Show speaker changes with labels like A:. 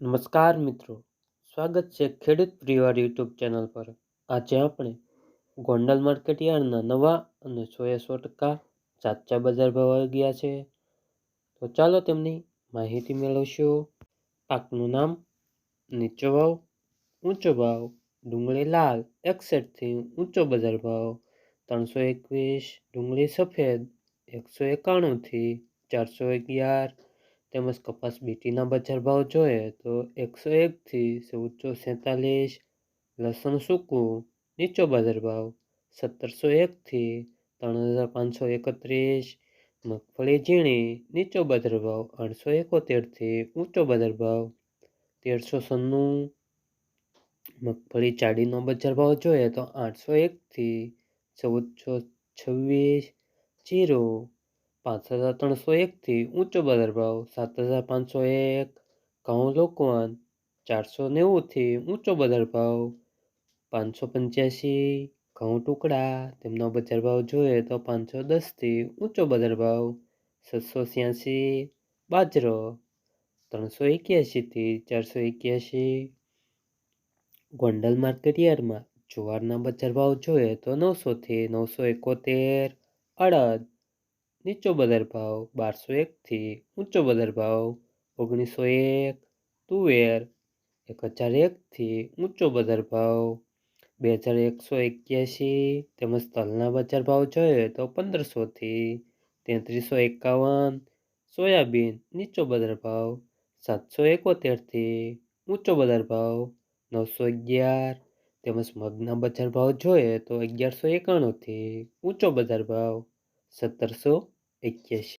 A: નમસ્કાર મિત્રો. સ્વાગત છે ખેડૂત પરિવાર યુટ્યુબ ચેનલ પર. આજે આપણે ગોંડલ માર્કેટ યાર્ડના નવા અને સો એ સો ટકા સાચા બજાર ભાવ આવી ગયા છે. તો ચાલો તેમની માહિતી મેળવશું. પાકનું નામ નીચો ભાવ, ઊંચો ભાવ, ડુંગળી લાલ એકસઠથી ઊંચો બજાર ભાવ, ત્રણસો એકવીસ, ડુંગળી સફેદ, એકસો એકાણુંથી ચારસો અગિયાર તેમજ કપાસ બીટીના બજાર ભાવ જોઈએ તો એકસો એકથી ચૌદસો સેતાલીસ, લસણ સૂકું, નીચો બજાર ભાવ સત્તરસો એકથી ત્રણ હજાર પાંચસો એકત્રીસ, મગફળી ઝીણી, નીચો બજાર ભાવ આઠસો એકોતેરથી ઊંચો બજાર ભાવ તેરસો સન્નું મગફળી ચાડીનો બજાર ભાવ જોઈએ તો આઠસો એકથી ચૌદસો છવ્વીસ, જીરો પાંચ હજાર ત્રણસો એકથી ઊંચો બજાર ભાવ સાત હજાર પાંચસો એક, ઘઉં લોકવાન ચારસો નેવુંથી ઊંચો બજાર ભાવ પાંચસો પંચ્યાસી, ઘઉં ટુકડા તેમનો બજાર ભાવ જોઈએ તો પાંચસો દસથી ઊંચો બજાર ભાવ છસો છ્યાસી, બાજરો ત્રણસો એક્યાસીથી ચારસો એક્યાસી. ગોંડલ માર્કેટ યાર્ડમાં જુવારના બજાર ભાવ જોઈએ તો નવસોથી નવસો એકોતેર, અડદ નીચો બજાર ભાવ બારસો એકથી ઊંચો બજાર ભાવ ઓગણીસો એક, તુવેર, એક હજાર એકથી ઊંચો બજાર ભાવ બે હજાર એકસો એક્યાસી તેમજ તલના બજાર ભાવ જોઈએ તો પંદરસોથી તેત્રીસો એકાવન, સોયાબીન નીચો બજાર ભાવ સાતસો એકોતેરથી ઊંચો બજાર ભાવ નવસો અગિયાર તેમજ મગના બજાર ભાવ જોઈએ તો અગિયારસો એકાણુંથી ઊંચો બજાર ભાવ સત્તરસો એક્યાસી